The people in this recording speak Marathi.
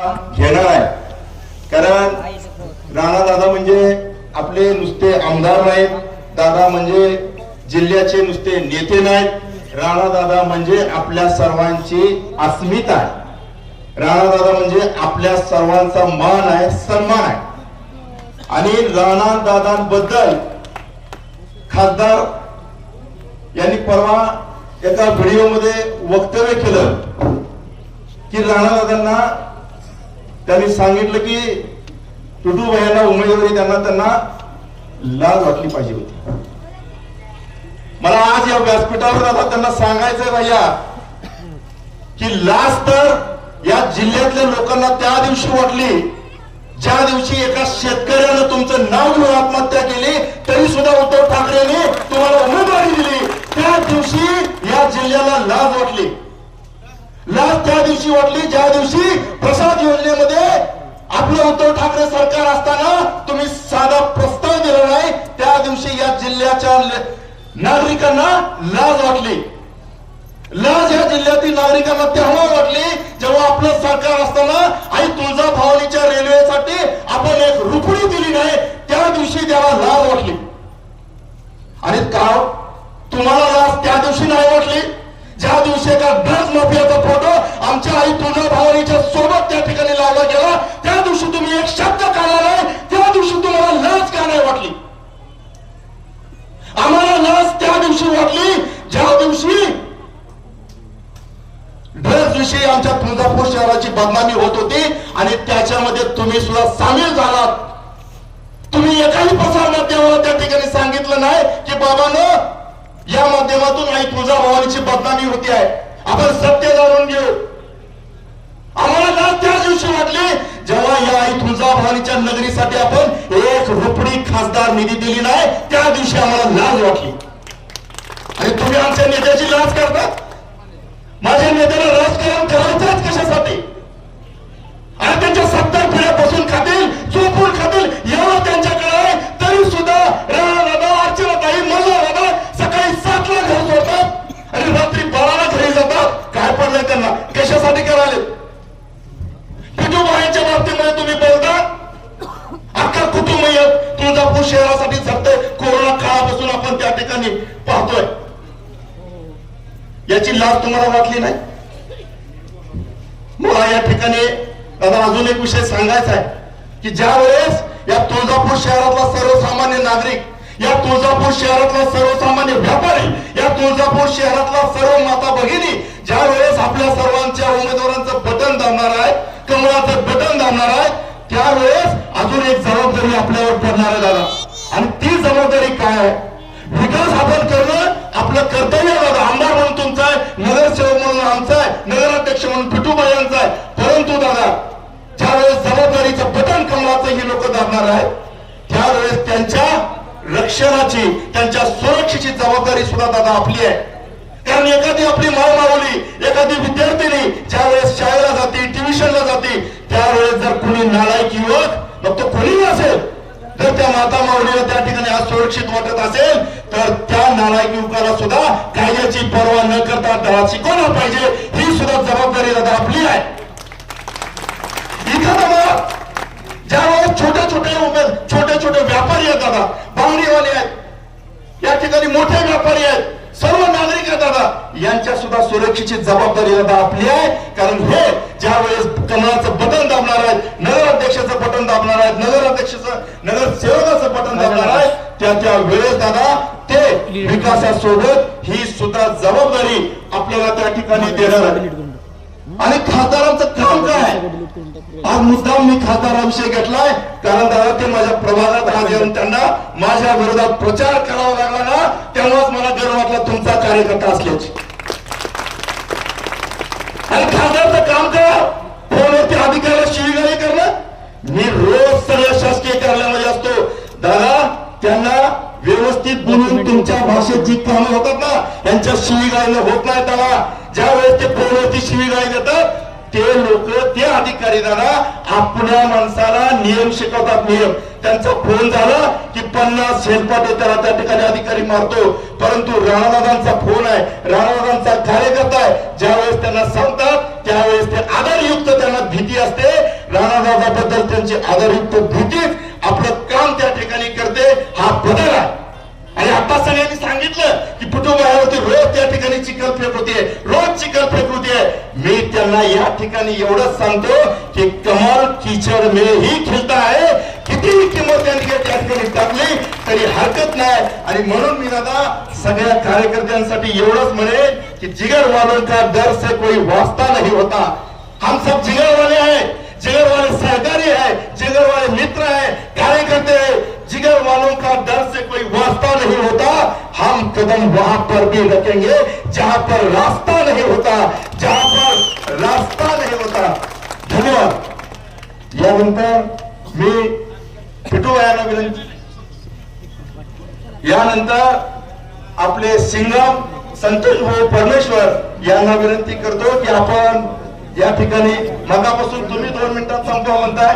घेणार आहे. कारण राणा दादा म्हणजे आपले नुसते आमदार नाहीत दादा म्हणजे जिल्ह्याचे नुसते नेते नाहीत राणा दादा म्हणजे आपल्या सर्वांची अस्मिता आहे. राणा दादा म्हणजे आपल्या सर्वांचा मान आहे सन्मान आहे. आणि राणा दादांबद्दल खासदार यांनी परवा एका व्हिडिओमध्ये वक्तव्य केलं की राणा दादांना त्यांनी सांगितलं की टुटू भैयांना उमेदवारी त्यांना त्यांना लाज वाटली पाहिजे होती. मला आज या व्यासपीठावर आता त्यांना सांगायचंय भैया की लाज तर या जिल्ह्यातल्या लोकांना त्या दिवशी वाटली ज्या दिवशी एका शेतकऱ्यानं तुमचं नाव घेऊन आत्महत्या केली तरी सुद्धा उद्धव ठाकरेने तुम्हाला उमेदवारी दिली. त्या दिवशी या जिल्ह्याला लाज वाटली. लाज त्या दिवशी वाटली ज्या दिवशी प्रसाद योजनेमध्ये आपलं उद्धव ठाकरे सरकार असताना तुम्ही साधा प्रस्ताव दिला नाही त्या दिवशी या जिल्ह्याच्या नागरिकांना लाज वाटली. लाज या जिल्ह्यातील नागरिकांना तेव्हा वाटली जेव्हा आपलं सरकार असताना आई तुळजा भवानीच्या रेल्वेसाठी आपण एक रुपडी दिली नाही. त्या ड्रग्ज विषयी आमच्या तुळजापूर शहराची बदनामी होत होती आणि त्याच्यामध्ये तुम्ही सुद्धा सामील झालात. तुम्ही एकाही प्रसार माध्यमाला त्या ठिकाणी सांगितलं नाही की बाबानं या माध्यमातून आई तुळजाभवानीची बदनामी होती आहे. आपण सत्य जाणून घेऊ. आम्हाला लाज त्या दिवशी वाटली जेव्हा या आई तुळजाभवानीच्या नगरीसाठी आपण एक रुपडी खासदार निधी दिली नाही त्या दिवशी आम्हाला लाज वाटली. आणि तुम्ही आमच्या नेत्याची लाज करता? माझ्या नेत्याला राजकारण करायचंच कशासाठी? आणि त्यांच्या सत्तर पिढ्या बसून खातील चोपून खातील एवढं त्यांच्याकडे आहे तरी सुद्धा राणा अर्चना ताई मल्ला दादा सकाळी सातला घर सोडतात आणि रात्री बाराला घरी जातात. काय पडलंय त्यांना? कशासाठी करायला याची लाज तुम्हाला वाटली नाही? मला या ठिकाणी दादा अजून एक विषय सांगायचा आहे की ज्या वेळेस या तुळजापूर शहरातला सर्वसामान्य नागरिक या तुळजापूर शहरातला सर्वसामान्य व्यापारी या तुळजापूर शहरातला सर्व माता भगिनी ज्या वेळेस आपल्या सर्वांच्या उमेदवारांचं बटन दाबणार आहे कमळाचं बटन दाबणार आहे त्यावेळेस अजून एक जबाबदारी आपल्यावर पडणार आहे दादा. आणि ती जबाबदारी काय आहे? विकास कर्तव्य दादा आमदार म्हणून तुमचं आहे नगरसेवक म्हणून आमचा आहे नगराध्यक्ष म्हणून पिटूबाई यांचा आहे. परंतु दादा ज्यावेळेस जबाबदारीचं बटन कमलाचं ही लोक दाबणार आहे त्यावेळेस त्यांच्या रक्षणाची त्यांच्या सुरक्षेची जबाबदारी सुद्धा दादा आपली आहे. कारण एखादी आपली माय मावली एखादी विद्यार्थिनी ज्या वेळेस शाळेला जाते ट्युशनला जाते त्यावेळेस जर कुणी नालायक युवक मग तो कुणीही असेल जर त्या माता माऊलीला त्या ठिकाणी असुरक्षित वाटत असेल तर त्या नालायक युवकाला सुद्धा कायद्याची पर्वा न करता त्याला शिकवलं पाहिजे. ही सुद्धा जबाबदारी दादा आपली आहे. इथं दादा ज्यावेळेस छोटे छोटे उमेद छोटे छोटे व्यापारी आहेत दादा बांगडीवाले आहेत या ठिकाणी मोठे व्यापारी आहेत सर्व नागरिक आहेत दादा यांच्या सुद्धा सुरक्षेची जबाबदारी दादा आपली आहे. कारण विकासासोबत ही सुद्धा जबाबदारी आपल्याला त्या ठिकाणी देणार आहे. आणि खासदारांचं काम काय? आहे? आज मुद्दाम मी खासदाराविषयी घेतलाय. कारण दादा ते माझ्या प्रभागात आज येऊन त्यांना माझ्या विरोधात प्रचार करावा लागला ना तेव्हाच मला गर्व वाटला तुमचा कार्यकर्ता असल्याची. आणि खासदारचं काम काय फोनवरती अधिकाऱ्याला शिवीगाळी करणं. मी रोज सगळ्या शासकीय कार्यालयामध्ये असतो. दादा त्यांना व्यवस्थित बोलून तुमच्या भाषेत जी कामं होतात ना यांच्या शिवी गायला होत नाही त्याला. ज्या वेळेस ते फोनवरती शिवीगाळी देतात ते लोक ते अधिकारी दादा आपल्या माणसाला नियम शिकवतात नियम. त्यांचा फोन झाला की पन्नास शेलपाटे त्याला त्या ठिकाणी अधिकारी मारतो. परंतु राणादादांचा फोन आहे राणादादांचा कार्यकर्ता आहे. ज्यावेळेस त्यांना सांगतात त्यावेळेस ते आधारयुक्त त्यांना भीती असते. राणादादाबद्दल त्यांची आदरयुक्त भीतीच आपलं ठिकाणी प्रकृती आहे रोज चिखल प्रकृती आहे. मी त्यांना या ठिकाणी एवढंच सांगतो की कमल किचड मे ही खेळता आहे. कितीही किंमत त्यांनी त्या ठिकाणी टाकली तरी हरकत नाही. आणि म्हणून मी दादा सगळ्या कार्यकर्त्यांसाठी एवढंच म्हणेन की जिगर वालों का दर से कोई वास्ता नाही होता. हम सब जिगर वाले हैं जिगर वाले सहकारी है जिगर वाले मित्र है कार्यकर्ते हैं जिगर वालों का डर से कोई वास्ता नहीं होता हम कदम वहां पर भी रखेंगे जहां पर रास्ता नहीं होता जहां पर रास्ता नहीं होता। धन्यवाद। यानंतर मी पिटू यांना विनंती यानंतर आपले सिंगम संतोष भाऊ परमेश्वर यांना विनंती करतो की आपण या ठिकाणी मगापासून तुम्ही दोन मिनिटात संपवा म्हणताय.